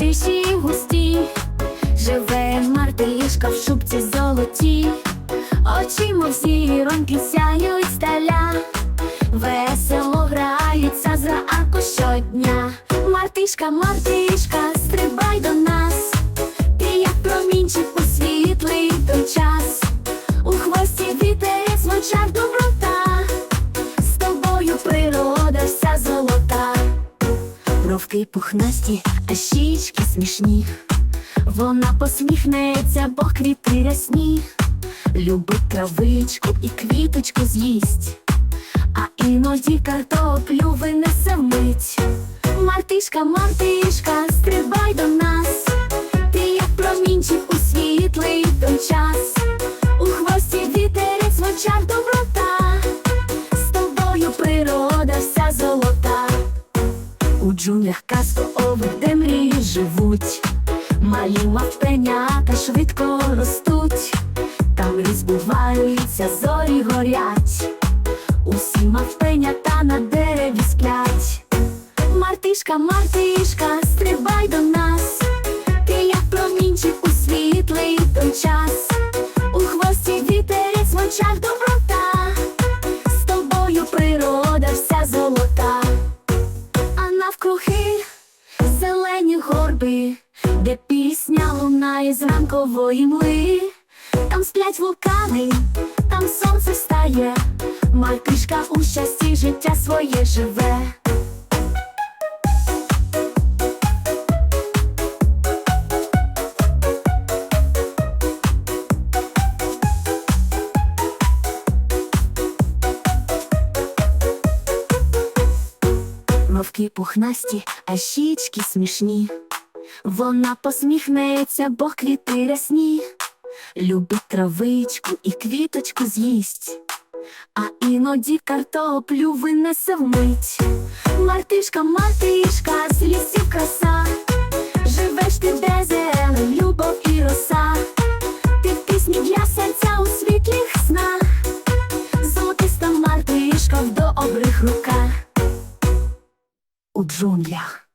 лісі густі, живе мартишка в шубці золотій, очі, мов зіроньки сяють сталя, весело грається за арку щодня. Мартишка, мартишка, стрибай до нас, ти як промінчик у світлий той час, у хвості вітерець в Бровки пухнасті, а щічки смішні. Вона посміхнеться, бо квіти рясні. Любить травичку і квіточку з'їсть, а іноді картоплю винесе мить. Мартишка, мартишка, стрибай до нас. Джунглях казкових, де мрії живуть, малі мавпенята швидко ростуть, там розбуваються, зорі горять, усі мавпенята на дереві сплять. Мартишка, мартишка, стрибай до нас, ти як промінчик у світлий той час, у хвості вітерець в очах доброта, зелені горби, де пісня лунає з ранкової мли, там сплять вулкани, там сонце стає, мальпішка у щасті життя своє живе. Мовки пухнасті, а щічки смішні. Вона посміхнеться, бо квіти рясні. Любить травичку і квіточку з'їсть, а іноді картоплю винесе вмить. Мартишка, мартишка, з лісів краса. Живеш ти де зелень, любов і роса. Ти в пісні для серця у світлих снах. Золотиста мартишка в добрих руках у джунглях.